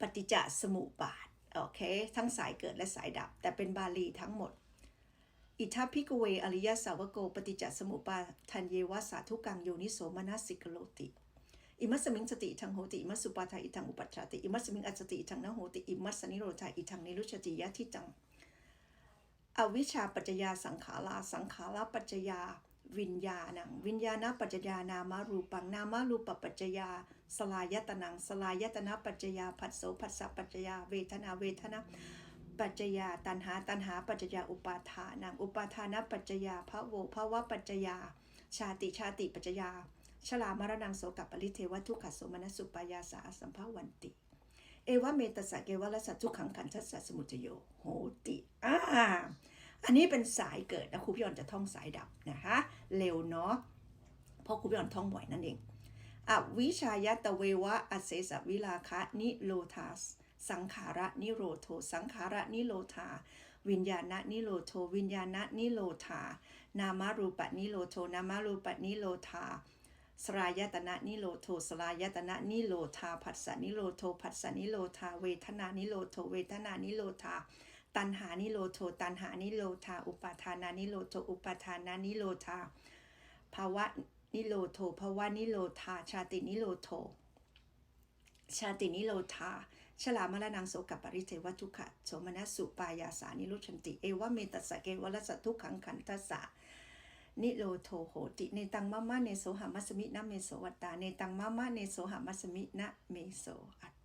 ปฏิจจสมุปบาทโอเค ทั้งสายเกิดและสายดับ แต่เป็นบาลีทั้งหมด อิทัพพิกเว อริยสาวโก ปฏิจจสมุปาทันเยวาสาธุกังโยนิโสมนสิกโลติ อิมัสมิงสติทังโหติ อิมัสสุปาทาอิทังอุปัชฌาติ อิมัสมิงอัจติทังนโหติ อิมัสสนิโรธาอิทังนิรุชติยะทิตัง อวิชชาปัจจยาสังขาราสังขาราปัจจยา วิญญาณังวิญญาณปัจจยานามารูปังนามารูปปัจจยาสลายตนังสลายตนะปัจจยาผัสโสผัสสะปัจจยาเวทนาเวทนาปัจจยาตันหาตันหาปัจจยาอุปาทานังอุปาทานปัจจยาภะโวภาวะปัจจยา ชาติชาติปัจจยาชลามรณังโสกับปริเทวทุกขโสมนสุปายาสาสัมภวันติ เอวะเมตสสะเกวะละสัจทุกขังขันทัสสะสมุจโยโหติอ่าอันนี้เป็นสายเกิดนะครูพี่ออนจะท่องสายดับนะคะ เร็วเนาะเพราะครูพี่ออนท่องบ่อยนั่นเองอวิชายตเววะอเสสวิลาคะนิโรธาสสังขาระนิโรโท สังขาระนิโรธา วิญญาณนิโรโท วิญญาณนิโรธา นามารูปนิโรโท นามารูปนิโรธาสลายตนะนิโรโทสลายตนะนิโรธาผัสสะนิโรโทผัสสะนิโรธา เวทนานิโรโท เวทนานิโรธา ตันหานิโรโทตันหานิโรธาอุปาทานานิโรโทอุปาทานานิโรธาภาวะนิโรโทภาวะนิโรธาชาตินิโรโท ชาตินิโรธาชลามรณังโสกับปริเทวทุกขะโสมนัสสุปายาสานิรุชันติ เอวะเมตัสะเกวะละสัตทุกขังขันทัสสะนิโรโทโหติเนตังมะมะเนโสหามัสมินะเมโสวัตตาเนตังมะมะเนโสหามัสมินะเมโสอัต